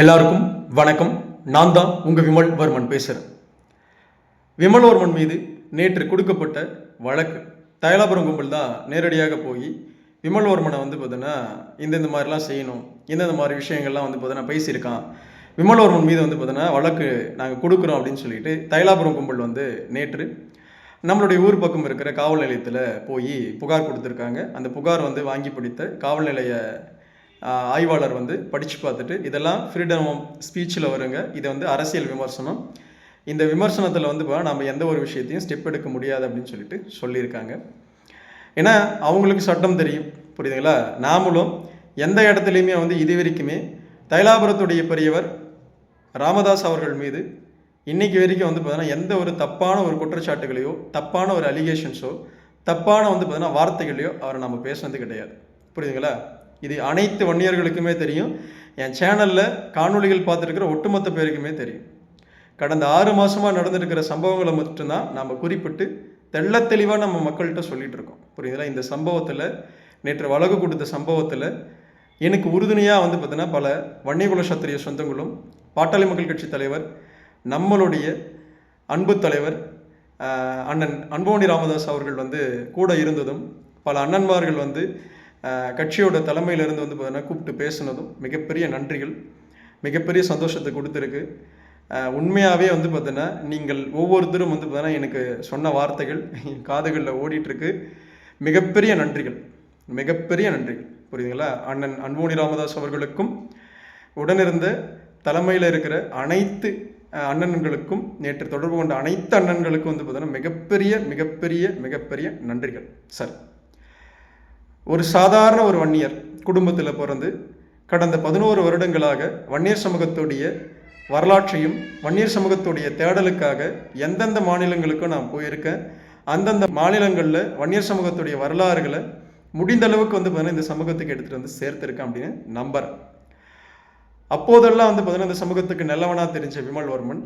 எல்லாருக்கும் வணக்கம். நான் தான் உங்கள் விமல் வர்மன் பேசுகிறேன் விமல்வர்மன் மீது நேற்று கொடுக்கப்பட்ட வழக்கு தயலாபுரம் கும்பல் தான் நேரடியாக போய் விமல்வர்மனை வந்து பார்த்தீங்கன்னா இந்தந்த மாதிரிலாம் செய்யணும் இந்தந்த மாதிரி விஷயங்கள்லாம் வந்து பார்த்தீங்கன்னா பேசியிருக்கான். விமல்வர்மன் மீது வந்து பார்த்தீங்கன்னா வழக்கு நாங்கள் கொடுக்குறோம் அப்படின்னு சொல்லிட்டு தைலாபுரம் கும்பல் வந்து நேற்று நம்மளுடைய ஊர் பக்கம் இருக்கிற காவல் நிலையத்தில் போய் புகார் கொடுத்துருக்காங்க. அந்த புகார் வந்து வாங்கி பிடித்த காவல் நிலைய ஆய்வாளர் வந்து படித்து பார்த்துட்டு இதெல்லாம் ஃப்ரீடம் ஆஃப் ஸ்பீச்சில் வருங்க. இது வந்து அரசியல் விமர்சனம். இந்த விமர்சனத்தில் வந்து நம்ம எந்த ஒரு விஷயத்தையும் ஸ்டெப் எடுக்க முடியாது அப்படின்னு சொல்லிட்டு சொல்லியிருக்காங்க. ஏன்னா அவங்களுக்கு சட்டம் தெரியும் புரியுதுங்களா? நாமளும் எந்த இடத்துலையுமே வந்து இது வரைக்குமே தைலாபுரத்துடைய பெரியவர் ராமதாஸ் அவர்கள் மீது இன்றைக்கி வரைக்கும் வந்து பார்த்தீங்கன்னா எந்த ஒரு தப்பான ஒரு குற்றச்சாட்டுகளையோ தப்பான ஒரு அலிகேஷன்ஸோ தப்பான வந்து பார்த்தீங்கன்னா வார்த்தைகளையோ அவரை நம்ம பேசுனது கிடையாது. புரியுதுங்களா? இது அனைத்து வன்னியர்களுக்குமே தெரியும். என் சேனலில் காணொளிகள் பார்த்துருக்கிற ஒட்டுமொத்த பேருக்குமே தெரியும். கடந்த ஆறு மாதமாக நடந்திருக்கிற சம்பவங்களை மட்டும்தான் நம்ம குறிப்பிட்டு தெள்ள தெளிவாக நம்ம மக்கள்கிட்ட சொல்லிகிட்டு இருக்கோம். புரியுதுங்களா இந்த சம்பவத்தில் நேற்று வழக்கு கொடுத்த சம்பவத்தில் எனக்கு உறுதுணையாக வந்து பார்த்தீங்கன்னா பல வன்னியகுல சத்திரிய சொந்தங்களும் பாட்டாளி மக்கள் கட்சி தலைவர் நம்மளுடைய அன்பு தலைவர் அண்ணன் அன்போணி ராமதாஸ் அவர்கள் வந்து கூட இருந்ததும் பல அண்ணன்மார்கள் வந்து கட்சியோட தலைமையிலிருந்து வந்து பார்த்தீங்கன்னா கூப்பிட்டு பேசுனதும் மிகப்பெரிய நன்றிகள் மிகப்பெரிய சந்தோஷத்தை கொடுத்துருக்கு. உண்மையாகவே வந்து பார்த்தீங்கன்னா நீங்கள் ஒவ்வொருத்தரும் வந்து பார்த்தீங்கன்னா எனக்கு சொன்ன வார்த்தைகள் என் காதுகளில் ஓடிட்டுருக்கு. மிகப்பெரிய நன்றிகள் மிகப்பெரிய நன்றிகள். புரியுதுங்களா? அண்ணன் அன்போனி ராமதாஸ் அவர்களுக்கும் உடனிருந்த தலைமையில் இருக்கிற அனைத்து அண்ணன்களுக்கும் நேற்று தொடர்பு கொண்ட அனைத்து அண்ணன்களுக்கும் வந்து பார்த்தீங்கன்னா மிகப்பெரிய மிகப்பெரிய மிகப்பெரிய நன்றிகள் சார். ஒரு சாதாரண ஒரு வன்னியர் குடும்பத்தில் பிறந்து கடந்த பதினோரு வருடங்களாக வன்னியர் சமூகத்துடைய வரலாற்றையும் வன்னியர் சமூகத்துடைய தேடலுக்காக எந்தெந்த மாநிலங்களுக்கும் நான் போயிருக்கேன் அந்தந்த மாநிலங்களில் வன்னியர் சமூகத்துடைய வரலாறுகளை முடிந்த அளவுக்கு வந்து பார்த்தீங்கன்னா இந்த சமூகத்துக்கு எடுத்துகிட்டு வந்து சேர்த்துருக்கேன் அப்படின்னு நம்புறேன். அப்போதெல்லாம் வந்து பார்த்தீங்கன்னா இந்த சமூகத்துக்கு நல்லவனாக தெரிஞ்ச விமல்வர்மன்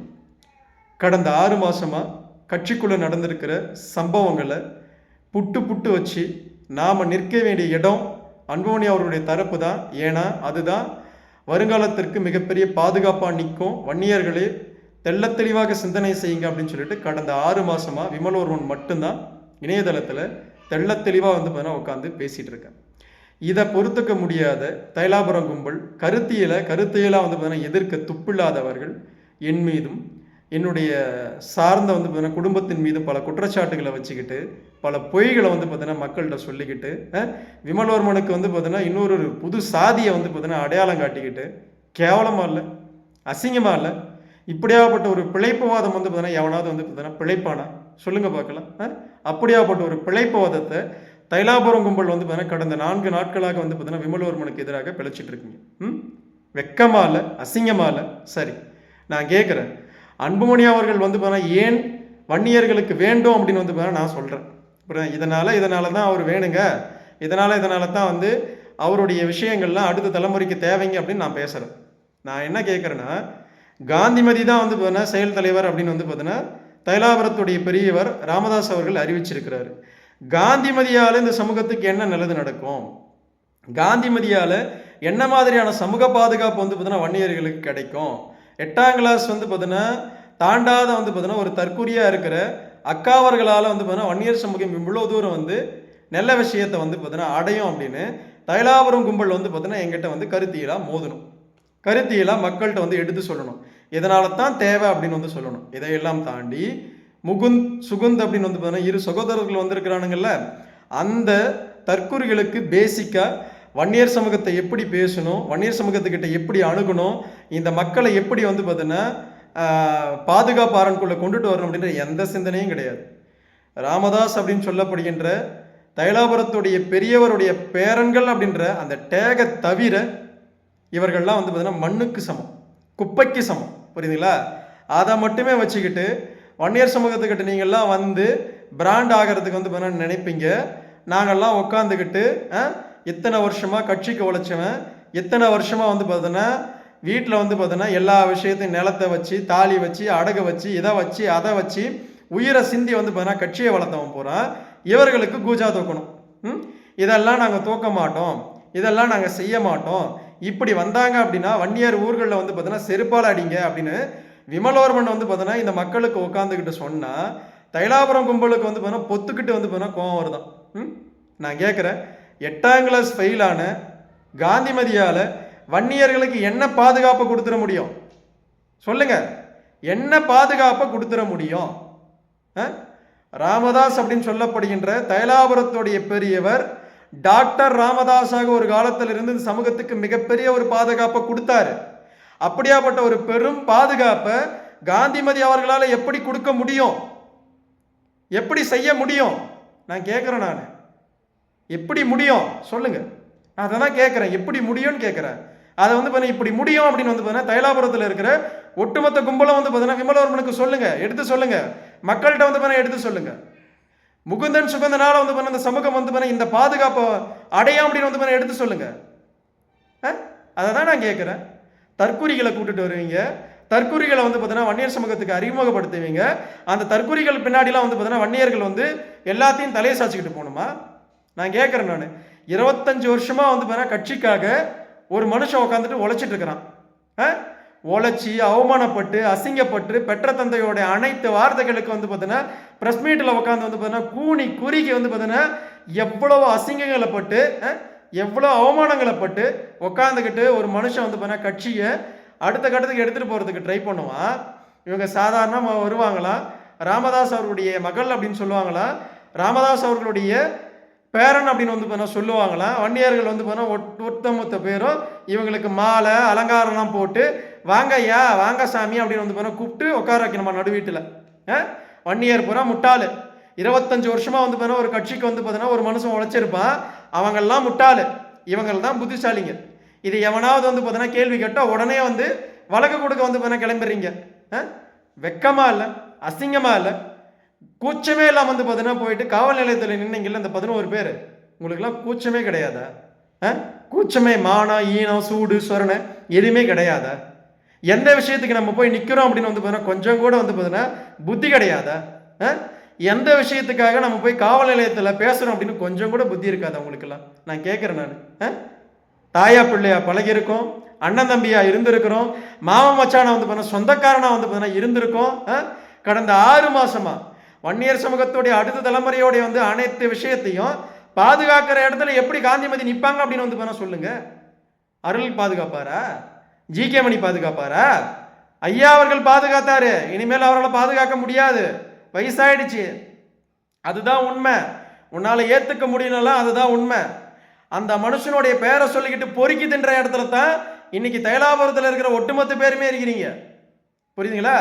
கடந்த ஆறு மாதமாக கட்சிக்குள்ளே நடந்திருக்கிற சம்பவங்களை புட்டு புட்டு வச்சு நாம் நிற்க வேண்டிய இடம் அன்போனி அவர்களுடைய தரப்பு தான். ஏன்னா அதுதான் வருங்காலத்திற்கு மிகப்பெரிய பாதுகாப்பாக நிற்கும் வன்னியர்களே தெள்ள தெளிவாக சிந்தனை செய்யுங்க அப்படின்னு சொல்லிட்டு கடந்த ஆறு மாதமாக விமல் ஒருவன் மட்டும்தான் இணையதளத்தில் தெள்ள தெளிவாக வந்து பார்த்தீங்கன்னா உட்காந்து பேசிகிட்டு இருக்கேன் இதை பொறுத்துக்க முடியாத தைலாபுரம் கும்பல் கருத்தியலை கருத்தியலாக வந்து பார்த்தீங்கன்னா எதிர்க்க துப்பில்லாதவர்கள் என் மீதும் என்னுடைய சார்ந்த வந்து பார்த்தீங்கன்னா குடும்பத்தின் மீது பல குற்றச்சாட்டுகளை வச்சுக்கிட்டு பல பொய்களை வந்து பார்த்தீங்கன்னா மக்கள்கிட்ட சொல்லிக்கிட்டு விமல்வர்மனுக்கு வந்து பார்த்தீங்கன்னா இன்னொரு புது சாதியை வந்து பார்த்தீங்கன்னா அடையாளம் காட்டிக்கிட்டு கேவலமாக இல்லை அசிங்கமாக இல்லை இப்படியாப்பட்ட ஒரு பிழைப்புவாதம் வந்து பார்த்தீங்கன்னா எவனாவது வந்து பார்த்தீங்கன்னா பிழைப்பானா? சொல்லுங்கள் பார்க்கலாம். அஹ்? அப்படியாப்பட்ட ஒரு பிழைப்புவாதத்தை தைலாபுரம் கும்பல் வந்து பார்த்தீங்கன்னா கடந்த நான்கு நாட்களாக வந்து பார்த்தீங்கன்னா விமல்வர்மனுக்கு எதிராக பிழைச்சிட்டு இருக்கீங்க. ம் வெக்கமாக இல்லை அசிங்கமாக இல்லை? சரி நான் கேட்குறேன் அன்புமணி அவர்கள் வந்து பார்த்தீங்கன்னா ஏன் வன்னியர்களுக்கு வேண்டும்? அப்படின்னு வந்து பார்த்தீங்கன்னா நான் சொல்கிறேன் புரியுது? இதனால் இதனால தான் அவர் வேணுங்க. இதனால் இதனால தான் வந்து அவருடைய விஷயங்கள்லாம் அடுத்த தலைமுறைக்கு தேவைங்க அப்படின்னு நான் பேசுகிறேன் நான் என்ன கேட்குறேன்னா காந்திமதி தான் வந்து பார்த்தீங்கன்னா செயல் தலைவர் அப்படின்னு வந்து பார்த்தீங்கன்னா தைலாபுரத்துடைய பெரியவர் ராமதாஸ் அவர்கள் அறிவிச்சிருக்கிறாரு. காந்திமதியால் இந்த சமூகத்துக்கு என்ன நல்லது நடக்கும்? காந்திமதியால் என்ன மாதிரியான சமூக பாதுகாப்பு வந்து பார்த்தீங்கன்னா வன்னியர்களுக்கு கிடைக்கும்? எட்டாம் கிளாஸ் வந்து பார்த்தீங்கன்னா தாண்டாத வந்து பார்த்தீங்கன்னா ஒரு தற்கொலையாக இருக்கிற அக்காவர்களால் வந்து பார்த்தீங்கன்னா வன்னியர் சமூகம் இவ்வளோ தூரம் வந்து நல்ல விஷயத்தை வந்து பார்த்தீங்கன்னா அடையும் அப்படின்னு தைலாபுரம் கும்பல் வந்து பார்த்தீங்கன்னா எங்கிட்ட வந்து கருத்தியலாக மோதணும். கருத்தியெல்லாம் மக்கள்கிட்ட வந்து எடுத்து சொல்லணும். இதனால தான் தேவை அப்படின்னு வந்து சொல்லணும். இதையெல்லாம் தாண்டி முகுந்த் சுகுந்த் அப்படின்னு வந்து பார்த்தீங்கன்னா இரு சகோதரர்கள் வந்திருக்கிறானுங்கள்ல அந்த தற்கொலைகளுக்கு பேசிக்காக வன்னியர் சமூகத்தை எப்படி பேசணும் வன்னியர் சமூகத்துக்கிட்ட எப்படி அணுகணும் இந்த மக்களை எப்படி வந்து பார்த்தீங்கன்னா பாதுகாப்பு அரண்குள்ளே கொண்டுட்டு வரணும் அப்படின்ற எந்த சிந்தனையும் கிடையாது. ராமதாஸ் அப்படின்னு சொல்லப்படுகின்ற தைலாபுரத்துடைய பெரியவருடைய பேரன்கள் அப்படின்ற அந்த டேகை தவிர இவர்கள்லாம் வந்து பார்த்தீங்கன்னா மண்ணுக்கு சமம் குப்பைக்கு சமம் புரியுதுங்களா? அதை மட்டுமே வச்சுக்கிட்டு வன்னியர் சமூகத்துக்கிட்ட நீங்கள்லாம் வந்து பிராண்ட் ஆகிறதுக்கு வந்து பார்த்தீங்கன்னா நினைப்பீங்க. நாங்கள்லாம் உட்காந்துக்கிட்டு இத்தனை வருஷமாக கட்சிக்கு உழைச்சவன் இத்தனை வருஷமாக வந்து பார்த்தோன்னா வீட்டில் வந்து பார்த்தோன்னா எல்லா விஷயத்தையும் நிலத்தை வச்சு தாலி வச்சு அடகு வச்சு இதை வச்சு அதை வச்சு உயிரை சிந்தி வந்து பார்த்தினா கட்சியை வளர்த்தவன் போகிறான் இவர்களுக்கு கூஜா தூக்கணும். ம்? இதெல்லாம் நாங்கள் தூக்க மாட்டோம். இதெல்லாம் நாங்கள் செய்ய மாட்டோம். இப்படி வந்தாங்க அப்படின்னா வன்னியர் ஊர்களில் வந்து பார்த்தோன்னா செருப்பால் அடிங்க அப்படின்னு விமலோர்மன் வந்து பார்த்தோன்னா இந்த மக்களுக்கு உட்காந்துக்கிட்டு சொன்னால் தைலாபுரம் கும்பலுக்கு வந்து பார்த்தோன்னா பொத்துக்கிட்டு வந்து பார்த்தோன்னா கோவம் வருதான். ம்? நான் கேட்குறேன். எட்டாம் கிளாஸ் ஃபெயிலான காந்திமதியால் வன்னியர்களுக்கு என்ன பாதுகாப்பை கொடுத்துட முடியும்? சொல்லுங்க. என்ன பாதுகாப்பை கொடுத்துட முடியும்? ஆ? ராமதாஸ் அப்படின்னு சொல்லப்படுகின்ற தைலாபுரத்துடைய பெரியவர் டாக்டர் ராமதாஸாக ஒரு காலத்தில் இருந்து இந்த சமூகத்துக்கு மிகப்பெரிய ஒரு பாதுகாப்பை கொடுத்தாரு. அப்படியாப்பட்ட ஒரு பெரும் பாதுகாப்பை காந்திமதி அவர்களால் எப்படி கொடுக்க முடியும்? எப்படி செய்ய முடியும்? நான் கேட்குறேன் நான். எப்படி முடியும்? சொல்லுங்க. நான் அதை தான் கேட்குறேன் எப்படி முடியும்னு கேட்குறேன் அதை வந்து பார்த்தீங்கன்னா இப்படி முடியும் அப்படின்னு வந்து பார்த்தீங்கன்னா தைலாபுரத்தில் இருக்கிற ஒட்டுமொத்த கும்பலம் வந்து பார்த்தீங்கன்னா விமலவர்மனுக்கு சொல்லுங்க. எடுத்து சொல்லுங்க. மக்கள்கிட்ட வந்து பார்த்தீங்கன்னா எடுத்து சொல்லுங்க. முகுந்தன் சுகந்தனால வந்து பார்த்தீங்கன்னா இந்த சமூகம் வந்து பண்ண இந்த பாதுகாப்பை அடையாம் அப்படின்னு வந்து பண்ண எடுத்து சொல்லுங்க. அதை தான் நான் கேட்குறேன் தற்கூரிகளை கூட்டிட்டு வருவீங்க. தற்கூரிகளை வந்து பார்த்தீங்கன்னா வன்னியர் சமூகத்துக்கு அறிமுகப்படுத்துவீங்க. அந்த தற்கூரிகள் பின்னாடிலாம் வந்து பார்த்தீங்கன்னா வன்னியர்கள் வந்து எல்லாத்தையும் தலையை சாச்சிக்கிட்டு போகணுமா? நான் கேட்குறேன் நான். இருபத்தஞ்சி வருஷமாக வந்து பார்த்தீங்கன்னா கட்சிக்காக ஒரு மனுஷன் உட்காந்துட்டு உழைச்சிட்டு இருக்கிறான். ஆ? உழைச்சி அவமானப்பட்டு அசிங்கப்பட்டு பெற்ற தந்தையோட அனைத்து வார்த்தைகளுக்கு வந்து பார்த்தீங்கன்னா ப்ரெஸ் மீட்டில் உட்காந்து வந்து பார்த்தீங்கன்னா கூனி குறுகி வந்து பார்த்தீங்கன்னா எவ்வளோ அசிங்கங்களை பட்டு ஆ? எவ்வளோ அவமானங்களை பட்டு உட்காந்துக்கிட்டு ஒரு மனுஷன் வந்து பார்த்தீங்கன்னா கட்சியை அடுத்த கட்டத்துக்கு எடுத்துகிட்டு போகிறதுக்கு ட்ரை பண்ணுவான். இவங்க சாதாரணமாக வருவாங்களா? ராமதாஸ் அவர்களுடைய மகள் அப்படின்னு சொல்லுவாங்களா? ராமதாஸ் அவர்களுடைய பேரன் அப்படின்னு வந்து பார்த்தீங்கன்னா சொல்லுவாங்களாம் வன்னியர்கள் வந்து பார்த்தா ஒட் ஒத்தமொத்த பேரும் இவங்களுக்கு மாலை அலங்காரம்லாம் போட்டு வாங்க ஐயா வாங்க சாமி அப்படின்னு வந்து பார்த்தீங்கன்னா கூப்பிட்டு உட்கார வைக்கணுமா நடு வீட்டில். வன்னியர் பூரா முட்டாள். இருபத்தஞ்சு வருஷமாக வந்து பார்த்தா ஒரு கட்சிக்கு வந்து பார்த்தீங்கன்னா ஒரு மனுஷன் உழைச்சிருப்பான். அவங்கெல்லாம் முட்டாளு. இவங்கள் தான் புத்திசாலிங்க. இது எவனாவது வந்து பார்த்தீங்கன்னா கேள்வி கேட்டால் உடனே வந்து வழக்கு கொடுக்க வந்து பார்த்தீங்கன்னா கிளம்பிடுறீங்க. ஆ? இல்லை? அசிங்கமாக இல்லை? கூச்சமே இல்லாமல் வந்து பார்த்தீங்கன்னா போயிட்டு காவல் நிலையத்தில் நின்னீங்கல்ல இந்த பதினோரு பேர் உங்களுக்குலாம் கூச்சமே கிடையாதா ஆ? கூச்சமே மானம் ஈனம் சூடு சொரணை எதுவுமே கிடையாதா எந்த விஷயத்துக்கு நம்ம போய் நிற்கிறோம் அப்படின்னு வந்து பார்த்தீங்கன்னா கொஞ்சம் கூட வந்து பார்த்தீங்கன்னா புத்தி கிடையாதா ஆ? எந்த விஷயத்துக்காக நம்ம போய் காவல் நிலையத்தில் பேசுகிறோம் அப்படின்னு கொஞ்சம் கூட புத்தி இருக்காதா உங்களுக்கெல்லாம் நான் கேட்குறேன் நான் ஆ? தாயா பிள்ளையா பழகிருக்கோம் அண்ணன் தம்பியாக இருந்திருக்கிறோம் மாமன் மச்சானா வந்து பார்த்தீங்கன்னா சொந்தக்காரனா வந்து பார்த்தீங்கன்னா இருந்திருக்கோம் ஆ? கடந்த ஆறு மாதமாக வன்னியர் சமூகத்துடைய அடுத்த தலைமுறையோடைய வந்து அனைத்து விஷயத்தையும் பாதுகாக்கிற இடத்துல எப்படி காந்திமதி நிற்பாங்க அப்படின்னு வந்து பண்ண சொல்லுங்க. அருள் பாதுகாப்பாரா? ஜி கே மணி பாதுகாப்பாரா? ஐயா அவர்கள் பாதுகாத்தாரு. இனிமேல் அவரால் பாதுகாக்க முடியாது. வயசாயிடுச்சு. அதுதான் உண்மை. உன்னால் ஏற்றுக்க முடியலாம் அதுதான் உண்மை. அந்த மனுஷனுடைய பேரை சொல்லிக்கிட்டு பொறுக்கி தின்ற இடத்துல தான் இன்னைக்கு தைலாபுரத்தில் இருக்கிற ஒட்டுமொத்த பேருமே இருக்கிறீங்க. புரியுதுங்களா?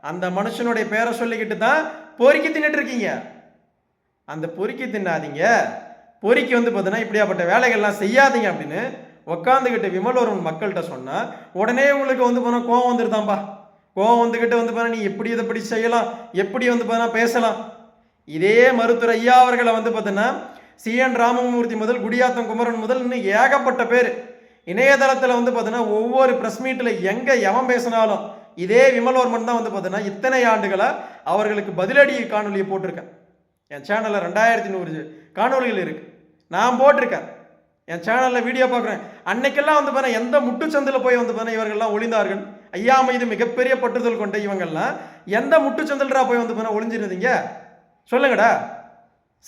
அந்த மனுஷனுடைய பேரை சொல்லிக்கிட்டு தான் பொறுக்கி தின்னுட்டு இருக்கீங்க அந்த பொறுக்கி தின்னாதீங்க. பொறுக்கி வந்து பார்த்தீங்கன்னா இப்படியாப்பட்ட வேலைகள்லாம் செய்யாதீங்க அப்படின்னு உக்காந்துக்கிட்டு விமலோரன் மக்கள்கிட்ட சொன்னால் உடனே உங்களுக்கு வந்து போனால் கோவம் வந்துருதாம்பா. கோவம் வந்துக்கிட்டு வந்து போனா நீ எப்படி இதை இப்படி செய்யலாம்? எப்படி வந்து போனா பேசலாம்? இதே மருத்துவர் ஐயா அவர்களை வந்து பார்த்தீங்கன்னா சிஎன் ராமமூர்த்தி முதல் குடியாத்தம் குமரன் முதல் இன்னும் ஏகப்பட்ட பேர். இணையதளத்தில் வந்து பார்த்தீங்கன்னா ஒவ்வொரு ப்ரெஸ் மீட்டில் எங்கே எவன் பேசினாலும் இதே விமலோர்மன் தான் வந்து பார்த்தீங்கன்னா இத்தனை ஆண்டுகளாக அவர்களுக்கு பதிலடி காணொலியை போட்டிருக்கேன். என் சேனலில் ரெண்டாயிரத்தி நூறு காணொலிகள் இருக்குது நான் போட்டிருக்கேன். என் சேனலில் வீடியோ பார்க்குறேன். அன்னைக்கெல்லாம் வந்து பார்த்தீங்கன்னா எந்த முட்டுச்சந்தில் போய் வந்து பார்த்தீங்கன்னா இவர்கள்லாம் ஒளிந்தார்கள். ஐயா மீது மிகப்பெரிய பற்றுதல் கொண்ட இவங்கள்லாம் எந்த முட்டுச்சந்தில்ரா போய் வந்து பார்த்தீங்கன்னா ஒளிஞ்சிருந்தீங்க? சொல்லுங்கடா.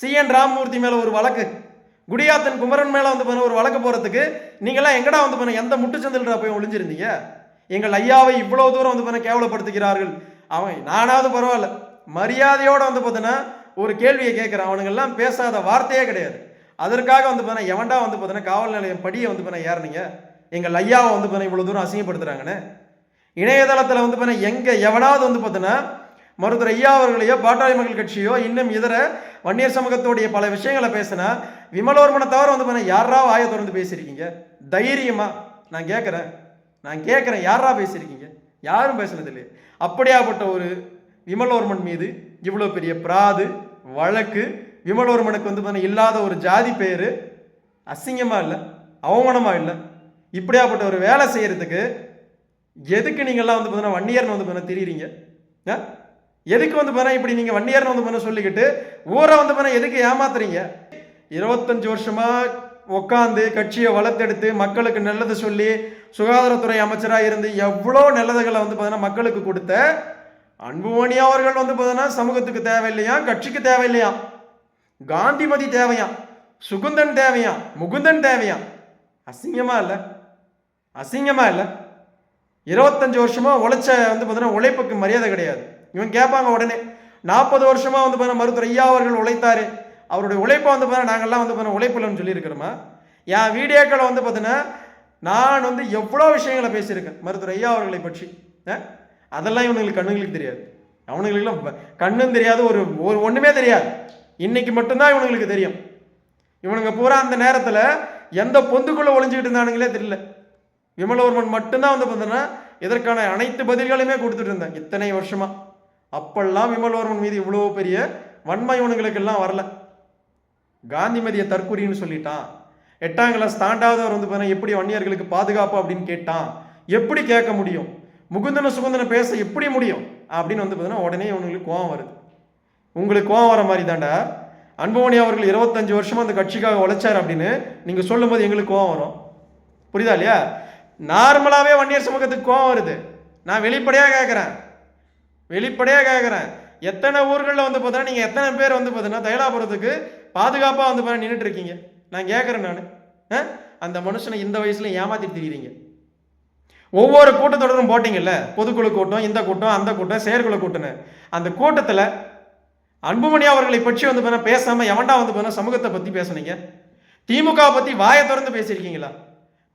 சிஎன் ராமமூர்த்தி மேலே ஒரு வழக்கு. குடியாத்தன் குமரன் மேலே வந்து பார்த்தீங்கன்னா ஒரு வழக்கு போகிறதுக்கு நீங்களாம் எங்கடா வந்து பார்த்தீங்கன்னா எந்த முட்டுச்சந்தில்ரா போய் ஒளிஞ்சிருந்தீங்க? எங்கள் ஐயாவை இவ்வளவு தூரம் வந்து பார்த்தா கேவலப்படுத்துகிறார்கள். அவன் நானாவது பரவாயில்ல. மரியாதையோடு வந்து பார்த்தீங்கன்னா ஒரு கேள்வியை கேட்குறான். அவனுங்கெல்லாம் பேசாத வார்த்தையே கிடையாது. அதற்காக வந்து பார்த்தீங்கன்னா எவன்டா வந்து பார்த்தீங்கன்னா காவல் நிலையம் படியை வந்து பார்த்தீங்கன்னா ஏறினீங்க? எங்கள் ஐயாவை வந்து பார்த்தீங்கன்னா இவ்வளோ தூரம் அசிங்கப்படுத்துறாங்கன்னு. இணையதளத்தில் வந்து பார்த்தீங்கன்னா எங்கே எவனாவது வந்து பார்த்தீங்கன்னா மருத்துவர் ஐயா அவர்களையோ பாட்டாளி மக்கள் கட்சியோ இன்னும் இதர வன்னியர் சமூகத்துடைய பல விஷயங்களை பேசினா விமலோர்மனை தவிர வந்து பார்த்தீங்கன்னா யாரா வாயை திறந்து பேசியிருக்கீங்க? தைரியமாக நான் கேட்குறேன். நான் கேட்குறேன் யாரா பேசியிருக்கீங்க? யாரும் பேசுனது இல்லையே அப்படியாப்பட்ட ஒரு விமலோர்மன் மீது இவ்வளோ பெரிய பிராது வழக்கு விமலோர்மனுக்கு வந்து பார்த்தீங்கன்னா இல்லாத ஒரு ஜாதி பேர் அசிங்கமாக இல்லை அவமானமாக இல்லை இப்படியாப்பட்ட ஒரு வேலை செய்கிறதுக்கு எதுக்கு நீங்கள்லாம் வந்து பார்த்தீங்கன்னா வன்னியர்னு வந்து பார்த்தீங்கன்னா தெரியுறீங்க? ஆ? எதுக்கு வந்து பார்த்தீங்கன்னா இப்படி நீங்கள் வன்னியர்னு வந்து பார்த்தீங்கன்னா சொல்லிக்கிட்டு ஊரை வந்து பார்த்தீங்கன்னா எதுக்கு ஏமாத்துறீங்க? இருபத்தஞ்சு வருஷமாக உட்காந்து கட்சியை வளர்த்தெடுத்து மக்களுக்கு நல்லது சொல்லி சுகாதாரத்துறை அமைச்சராக இருந்து எவ்வளோ நல்லதுகளை வந்து பார்த்தீங்கன்னா மக்களுக்கு கொடுத்த அன்புமணி அவர்கள் வந்து பார்த்தீங்கன்னா சமூகத்துக்கு தேவையில்லையா? கட்சிக்கு தேவையில்லையா? காந்திமதி தேவையா? சுகுந்தன் தேவையா? முகுந்தன் தேவையா? அசிங்கமா இல்லை? அசிங்கமா இல்லை? இருபத்தஞ்சு வருஷமா உழைச்ச வந்து பார்த்தீங்கன்னா உழைப்புக்கு மரியாதை கிடையாது. இவன் கேட்பாங்க உடனே நாற்பது வருஷமா வந்து பார்த்தீங்கன்னா மருத்துவர் ஐயா அவர்கள் உழைத்தாரு. அவருடைய உழைப்பை வந்து பார்த்தீங்கன்னா நாங்கள்லாம் வந்து பார்த்தீங்கன்னா உழைப்பில்லைன்னு சொல்லியிருக்கிறோமா? என் வீடியோக்களை வந்து பார்த்தீங்கன்னா நான் வந்து எவ்வளோ விஷயங்களை பேசியிருக்கேன். மருத்துவர் ஐயா அவர்களை பற்றி. அதெல்லாம் இவனுங்களுக்கு கண்ணுங்களுக்கு தெரியாது. அவனுங்களுக்குலாம் கண்ணும் தெரியாது ஒரு ஒரு ஒன்றுமே தெரியாது. இன்னைக்கு மட்டும்தான் இவனுங்களுக்கு தெரியும். இவனுங்க பூரா அந்த நேரத்தில் எந்த பொந்துக்குள்ளே ஒளிஞ்சுக்கிட்டு இருந்தானுங்களே தெரியல. விமலவர்மன் மட்டும்தான் வந்து பார்த்தீங்கன்னா இதற்கான அனைத்து பதில்களையுமே கொடுத்துட்டு இருந்தேன். இத்தனை வருஷமாக அப்பெல்லாம் விமலவர்மன் மீது இவ்வளோ பெரிய வன்மை இவனுங்களுக்கெல்லாம் வரல. காந்திமதியை தற்கொலைன்னு சொல்லிட்டான். எட்டாம் கிளாஸ் தாண்டாதவர் வந்து பார்த்தீங்கன்னா எப்படி வன்னியர்களுக்கு பாதுகாப்பு அப்படின்னு கேட்டான். எப்படி கேட்க முடியும்? முகுந்தன சுகுந்தன பேச எப்படி முடியும்? அப்படின்னு வந்து பார்த்தீங்கன்னா உடனே இவங்களுக்கு கோவம் வருது. உங்களுக்கு கோவம் வர மாதிரி தாண்டா அன்புமணி அவர்கள் இருபத்தஞ்சு வருஷமா அந்த கட்சிக்காக உழைச்சார் அப்படின்னு நீங்க சொல்லும்போது எங்களுக்கு கோவம் வரும். புரியுதா இல்லையா? நார்மலாகவே வன்னியர் சமூகத்துக்கு கோவம் வருது. நான் வெளிப்படையாக கேட்குறேன் வெளிப்படையாக கேட்குறேன் எத்தனை ஊர்களில் வந்து பார்த்தீங்கன்னா நீங்கள் எத்தனை பேர் வந்து பார்த்தீங்கன்னா தைலாபுரத்துக்கு பாதுகாப்பாக வந்து பார்த்தா நின்றுட்டு இருக்கீங்க நான் கேட்குறேன் நான். அந்த மனுஷனை இந்த வயசில் ஏமாத்திட்டு திரியுறீங்க. ஒவ்வொரு கூட்டத்தொடரும் போட்டிங்கல்ல? பொதுக்குழு கூட்டம் இந்த கூட்டம் அந்த கூட்டம் செயற்குழு கூட்டம்னு. அந்த கூட்டத்தில் அன்புமணி அவர்களை பற்றி வந்து பண்ண பேசாமல் எவன்டா வந்து பண்ண சமூகத்தை பற்றி பேசுனீங்க? திமுக பற்றி வாயை திறந்து பேசியிருக்கீங்களா?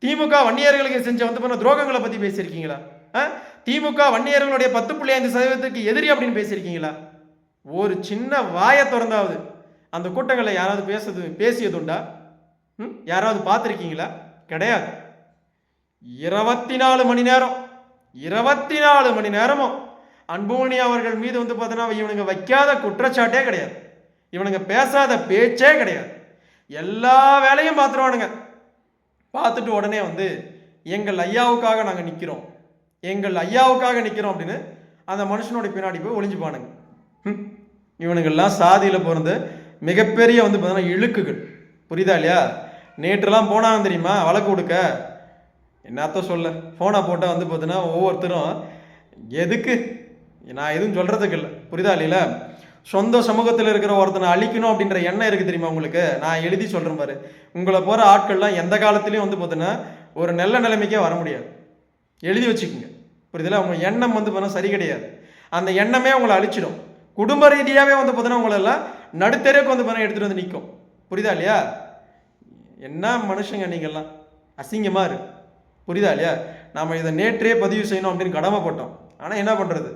திமுக வன்னியர்களுக்கு செஞ்ச வந்து பண்ண துரோகங்களை பற்றி பேசியிருக்கீங்களா? ஆ? திமுக வன்னியர்களுடைய பத்து புள்ளி ஐந்து சதவீதத்துக்கு எதிரி அப்படின்னு பேசியிருக்கீங்களா? ஒரு சின்ன வாயை திறந்தாவது அந்த கூட்டங்களில் யாராவது பேசுறது பேசியதுண்டா ம்? யாராவது பார்த்துருக்கீங்களா? கிடையாது. இருபத்தி நாலு மணி நேரம் இருபத்தி நாலு மணி நேரமும் அன்புமணி அவர்கள் மீது வந்து பார்த்தீங்கன்னா இவனுங்க வைக்காத குற்றச்சாட்டே கிடையாது. இவனுங்க பேசாத பேச்சே கிடையாது. எல்லா வேலையும் பார்த்துருவானுங்க. பார்த்துட்டு உடனே வந்து எங்கள் ஐயாவுக்காக நாங்கள் நிற்கிறோம் எங்கள் ஐயாவுக்காக நிற்கிறோம் அப்படின்னு அந்த மனுஷனோட பின்னாடி போய் ஒளிஞ்சுப்பானுங்க ஹம். இவனுங்கெல்லாம் சாதியில் பிறந்த மிகப்பெரிய வந்து பார்த்தீங்கன்னா இழுக்குகள். புரியுதா இல்லையா? நேற்றுலாம் போனாங்க தெரியுமா? வழக்கு கொடுக்க என்னத்த சொல்ல? ஃபோனை போட்டால் வந்து பார்த்தீங்கன்னா ஒவ்வொருத்தரும் எதுக்கு? நான் எதுவும் சொல்கிறதுக்கு இல்லை. புரியுதா இல்லையில? சொந்த சமூகத்தில் இருக்கிற ஒருத்தனை அழிக்கணும் அப்படின்ற எண்ணம் இருக்குது தெரியுமா உங்களுக்கு? நான் எழுதி சொல்கிறேன் பாரு. உங்களை போகிற ஆட்கள்லாம் எந்த காலத்துலேயும் வந்து பார்த்தீங்கன்னா ஒரு நல்ல நிலைமைக்கே வர முடியாது. எழுதி வச்சுக்கோங்க. புரியுதுல? அவங்க எண்ணம் வந்து பார்த்தீங்கன்னா சரி கிடையாது. அந்த எண்ணமே உங்களை அழிச்சிடும். குடும்ப ரீதியாகவே வந்து பார்த்தீங்கன்னா உங்களெல்லாம் நடுத்தருக்கு வந்து பார்த்தீங்கன்னா எடுத்துகிட்டு வந்து நிற்கும் புரியுதா இல்லையா? என்ன மனுஷங்க நீங்கள்லாம் அசிங்கமாக இரு. புரியுதா இல்லையா? நாம் இதை நேற்றே பதிவு செய்யணும் அப்படின்னு கடமைப்பட்டோம். ஆனால் என்ன பண்ணுறது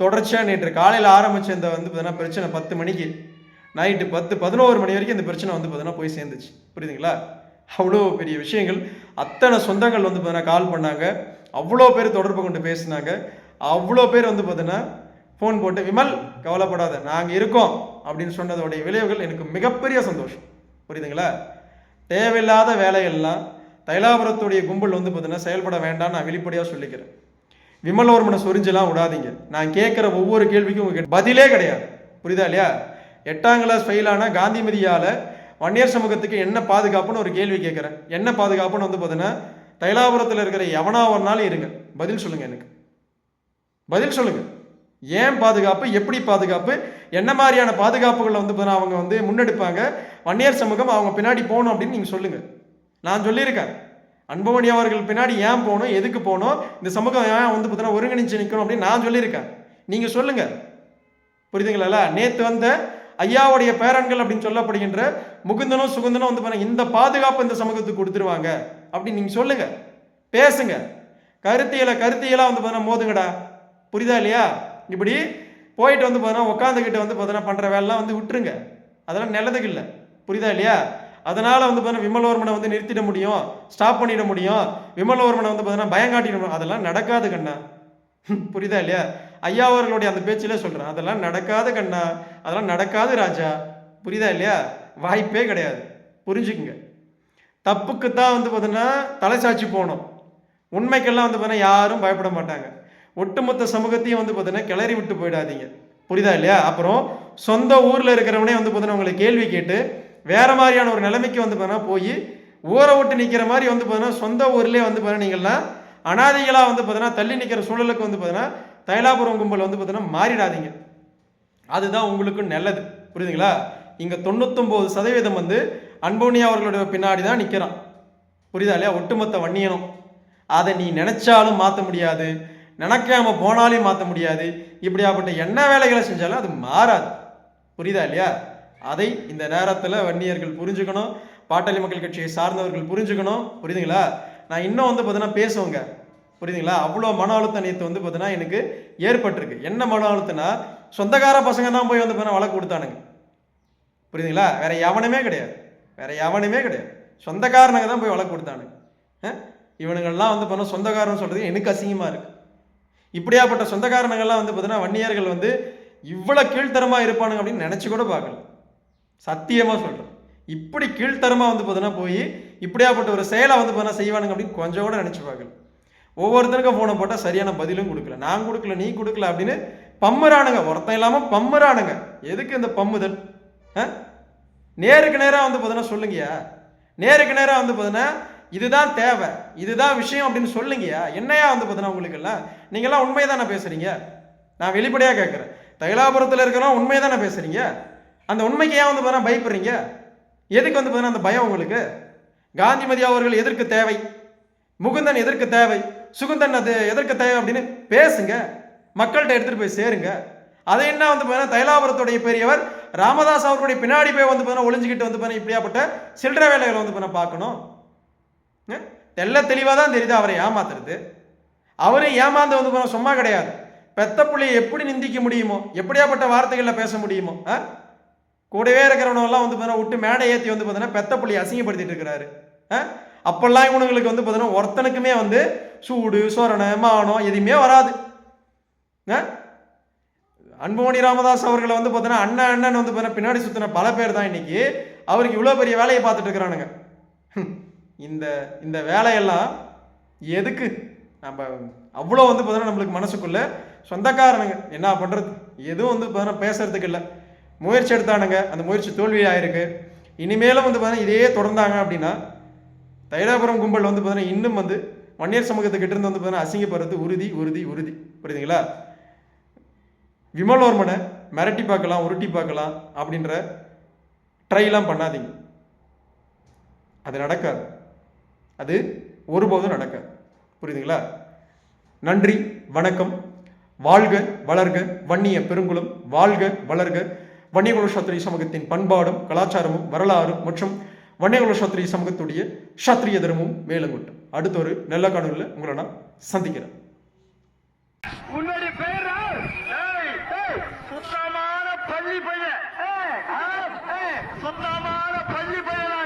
தொடர்ச்சியாக நேற்று காலையில் ஆரம்பித்த இந்த வந்து பார்த்தீங்கன்னா பிரச்சனை பத்து மணிக்கு நைட்டு பத்து பதினோரு மணி வரைக்கும் இந்த பிரச்சனை வந்து பார்த்தீங்கன்னா போய் சேர்ந்துச்சு. புரியுதுங்களா? அவ்வளோ பெரிய விஷயங்கள். அத்தனை சொந்தங்கள் வந்து பார்த்தீங்கன்னா கால் பண்ணாங்க. அவ்வளோ பேர் தொடர்பு கொண்டு பேசினாங்க. அவ்வளோ பேர் வந்து பார்த்தீங்கன்னா ஃபோன் போட்டு விமல் கவலைப்படாத நாங்கள் இருக்கோம். அப்படின்னு சொன்னதோடைய விளைவுகள் எனக்கு மிகப்பெரிய சந்தோஷம். புரியுதுங்களா? தேவையில்லாத வேலைகள்லாம் தைலாபுரத்துடைய கும்பல் வந்து பார்த்தீங்கன்னா செயல்பட வேண்டாம் நான் வெளிப்படையாக சொல்லிக்கிறேன். விமலவர்மனை சொரிஞ்செல்லாம் விடாதீங்க. நான் கேட்குற ஒவ்வொரு கேள்விக்கும் உங்களுக்கு பதிலே கிடையாது. புரியுதா இல்லையா? எட்டாம் கிளாஸ் ஃபெயிலான காந்திமதியால் வன்னியர் சமூகத்துக்கு என்ன பாதுகாப்புன்னு ஒரு கேள்வி கேட்குறேன். என்ன பாதுகாப்புன்னு வந்து பார்த்தீங்கன்னா தைலாபுரத்தில் இருக்கிற எவனா இருங்க. பதில் சொல்லுங்க எனக்கு. பதில் சொல்லுங்க. ஏன் பாதுகாப்பு? எப்படி பாதுகாப்பு? என்ன மாதிரியான பாதுகாப்புகளை வந்து அவங்க வந்து முன்னெடுப்பாங்க? வன்னியர் சமூகம் அவங்க பின்னாடி போகணும் அப்படின்னு நீங்கள் சொல்லுங்க. நான் சொல்லியிருக்கேன். அன்பமணி அவர்கள் பின்னாடி ஏன் போகணும்? எதுக்கு போகணும்? இந்த சமூகம் ஏன் வந்து பார்த்தீங்கன்னா ஒருங்கிணைச்சு நிற்கணும் அப்படின்னு நான் சொல்லியிருக்கேன். நீங்கள் சொல்லுங்க. புரியுதுங்களா? நேற்று வந்த ஐயாவுடைய பேரன்கள் அப்படின்னு சொல்லப்படுகின்ற முகுந்தனும் சுகுந்தனும் வந்து பாருங்க இந்த பாதுகாப்பு இந்த சமூகத்துக்கு கொடுத்துருவாங்க. அப்படின்னு நீங்கள் சொல்லுங்க. பேசுங்க. கருத்தியலை கருத்தியெல்லாம் வந்து பார்த்தீங்கன்னா மோதுங்கடா. புரியுதா இல்லையா? இப்படி போயிட்டு வந்து பார்த்தீங்கன்னா உட்காந்துக்கிட்டு வந்து பார்த்தீங்கன்னா பண்ணுற வேலைலாம் வந்து விட்டுருங்க. அதெல்லாம் நல்லதுக்கு இல்லை. புரியுதா இல்லையா? அதனால் வந்து பார்த்தீங்கன்னா விமலவர்மனை வந்து நிறுத்திட முடியும். ஸ்டாப் பண்ணிட முடியும். விமலவர்மனை வந்து பார்த்தீங்கன்னா பயங்காட்டிட முடியும். அதெல்லாம் நடக்காது கண்ணா. புரியுதா இல்லையா? ஐயா அவர்களுடைய அந்த பேச்சிலே சொல்கிறேன் அதெல்லாம் நடக்காது கண்ணா. அதெல்லாம் நடக்காது ராஜா. புரியுதா இல்லையா? வாய்ப்பே கிடையாது. புரிஞ்சுக்குங்க. தப்புக்கு தான் வந்து பார்த்தீங்கன்னா தலைசாட்சி போகணும் உண்மைக்கெல்லாம் வந்து பார்த்தீங்கன்னா யாரும் பயப்பட மாட்டாங்க ஒட்டுமொத்த சமூகத்தையும் வந்து பார்த்தீங்கன்னா கிளறி விட்டு போயிடாதீங்க புரியுதா இல்லையா அப்புறம் சொந்த ஊரில் இருக்கிறவனே வந்து பார்த்தீங்கன்னா உங்களை கேள்வி கேட்டு வேற மாதிரியான ஒரு நிலைமைக்கு வந்து பார்த்தீங்கன்னா போய் ஊரை விட்டு நிற்கிற மாதிரி வந்து பார்த்தீங்கன்னா சொந்த ஊர்லேயே வந்து பார்த்தீங்கன்னா நீங்கள்லாம் அனாதைகளாக வந்து பார்த்தீங்கன்னா தள்ளி நிற்கிற சூழலுக்கு வந்து பார்த்தீங்கன்னா தைலாபுரம் கும்பல் வந்து பார்த்தீங்கன்னா மாறிடாதீங்க அதுதான் உங்களுக்கு நல்லது புரியுதுங்களா இங்கே தொண்ணூத்தொம்பது சதவீதம் வந்து அன்போனியா அவர்களுடைய பின்னாடி தான் நிற்கிறான் புரியுதா இல்லையா? ஒட்டுமொத்த வன்னியனும். அதை நீ நினைச்சாலும் மாற்ற முடியாது. நினைக்காம போனாலையும் மாற்ற முடியாது. இப்படியாப்பட்ட என்ன வேலைகளை செஞ்சாலும் அது மாறாது. புரியுதா இல்லையா? அதை இந்த நேரத்தில் வன்னியர்கள் புரிஞ்சுக்கணும். பாட்டாளி மக்கள் கட்சியை சார்ந்தவர்கள் புரிஞ்சுக்கணும். புரியுதுங்களா? நான் இன்னும் வந்து பார்த்தீங்கன்னா பேசுவேங்க. புரியுதுங்களா? அவ்வளோ மன அழுத்த நேற்று வந்து பார்த்தீங்கன்னா எனக்கு ஏற்பட்டிருக்கு. என்ன மன அழுத்தம்னா சொந்தக்கார பசங்க தான் போய் வந்து பார்த்தீங்கன்னா வழக்கு கொடுத்தானுங்க. புரியுதுங்களா? வேற எவனுமே கிடையாது. வேற எவனுமே கிடையாது. சொந்தக்காரனுங்க தான் போய் வழக்கு கொடுத்தானுங்க இவனுங்கள்லாம் வந்து பார்த்தா சொந்தக்காரன் சொல்றது எனக்கு அசிங்கமா இருக்கு. இப்படியாப்பட்ட சொந்தக்காரனுங்கள்லாம் வந்து பார்த்தீங்கன்னா வன்னியர்கள் வந்து இவ்வளோ கீழ்த்தரமாக இருப்பானுங்க அப்படின்னு நினச்சி கூட பார்க்கல. சத்தியமாக சொல்கிறேன் இப்படி கீழ்த்தரமாக வந்து பார்த்தீங்கன்னா போய் இப்படியாப்பட்ட ஒரு செயலை வந்து பார்த்தீங்கன்னா செய்வானுங்க அப்படின்னு கொஞ்சம் கூட நினச்சி பார்க்கல. ஒவ்வொருத்தருக்கும் ஃபோனை போட்டால் சரியான பதிலும் கொடுக்கல. நான் கொடுக்கல நீ கொடுக்கல அப்படின்னு பம்மரானுங்க ஒருத்தன் இல்லாமல் பம்மரானுங்க எதுக்கு இந்த பம்முதல்? ஆ? நேருக்கு நேராக வந்து பார்த்தீங்கன்னா சொல்லுங்கயா நேருக்கு நேராக வந்து பார்த்தீங்கன்னா இதுதான் தேவை இதுதான் விஷயம் அப்படின்னு சொல்லுங்கயா என்னையா வந்து பார்த்தீங்கன்னா உங்களுக்கு இல்லை நீங்களாம் உண்மையை தானே பேசுறீங்க? நான் வெளிப்படையாக கேட்குறேன் தைலாபுரத்தில் இருக்கிறோம் உண்மையை தானே பேசுறீங்க? அந்த உண்மைக்கு ஏன் வந்து பார்த்தீங்கன்னா பயப்படுறீங்க? எதுக்கு வந்து பார்த்தீங்கன்னா அந்த பயம் உங்களுக்கு? காந்திமதி அவர்கள் எதற்கு தேவை? முகுந்தன் எதற்கு தேவை? சுகுந்தன் அது எதற்கு தேவை அப்படின்னு பேசுங்க. மக்கள்கிட்ட எடுத்துகிட்டு போய் சேருங்க. அதை என்ன வந்து பார்த்தீங்கன்னா தைலாபுரத்துடைய பெரியவர் ராமதாஸ் அவர்களுடைய பின்னாடி போய் வந்து பார்த்தீங்கன்னா ஒளிஞ்சுக்கிட்டு வந்து பார்த்தீங்கன்னா இப்படியாப்பட்ட சில்லற வேலைகளை வந்து பார்த்தீங்கன்னா பார்க்கணும் தெல்ல தெளிவாக தான் தெரியுது அவரை ஏமாத்துறது அவரை ஏமாந்து வந்து பார்த்தீங்கன்னா சும்மா கிடையாது பெத்த புள்ளியை எப்படி நிந்திக்க முடியுமோ எப்படியாப்பட்ட வார்த்தைகளில் பேச முடியுமோ ஆ? கூடவே இருக்கிறவனெல்லாம் வந்து பார்த்தீங்கன்னா விட்டு மேடை ஏற்றி வந்து பார்த்தீங்கன்னா பெத்த புள்ளையை அசிங்கப்படுத்திட்டு இருக்கிறாரு ஆ? அப்பெல்லாம் இவனுங்களுக்கு வந்து பார்த்தீங்கன்னா ஒருத்தனுக்குமே வந்து சூடு சொரணை மானம் எதுவுமே வராது ஆ? அன்புமணி ராமதாஸ் அவர்களை வந்து பார்த்தீங்கன்னா அண்ணன் அண்ணன் வந்து பார்த்தீங்கன்னா பின்னாடி சுற்றின பல பேர் தான் இன்னைக்கு. அவருக்கு இவ்வளோ பெரிய வேலையை பார்த்துட்டு இருக்கிறானுங்க. இந்த இந்த வேலையெல்லாம் எதுக்கு? நம்ம அவ்வளோ வந்து பார்த்தீங்கன்னா நம்மளுக்கு மனசுக்குள்ள சொந்தக்காரனுங்க. என்ன பண்ணுறது எதுவும் வந்து பார்த்தீங்கன்னா பேசுறதுக்கு இல்லை. முயற்சி எடுத்தானுங்க. அந்த முயற்சி தோல்வி ஆயிருக்கு. இனிமேலும் வந்து பார்த்தீங்கன்னா இதே தொடர்ந்தாங்க அப்படின்னா தைலாபுரம் கும்பல் வந்து பார்த்தீங்கன்னா இன்னும் வந்து வன்னியர் சமூகத்துக்கிட்ட இருந்து வந்து பார்த்தீங்கன்னா அசிங்கப்படுறது உறுதி உறுதி உறுதி. புரியுதுங்களா? விமலோர்மனை மிரட்டி பார்க்கலாம் உருட்டி பார்க்கலாம் அப்படின்ற ட்ரைலாம் பண்ணாதீங்க. அது நடக்காது. அது ஒருபோதும் நடக்காது. புரியுதுங்களா? நன்றி வணக்கம். வாழ்க வளர்க வன்னிய பெருங்குளம். வாழ்க வளர்க. வன்னியகுல சத்திரி சமூகத்தின் பண்பாடும் கலாச்சாரமும் வரலாறும் மற்றும் வன்னியகுல சத்திரி சமூகத்துடைய சத்திரிய தர்மமும் மேலங்கொட்டும் அடுத்த ஒரு நல்ல காணொலியில் உங்களை நான் சந்திக்கிறேன். சுத்தமான பள்ளி பையன். சுத்தமான பள்ளி பையனா?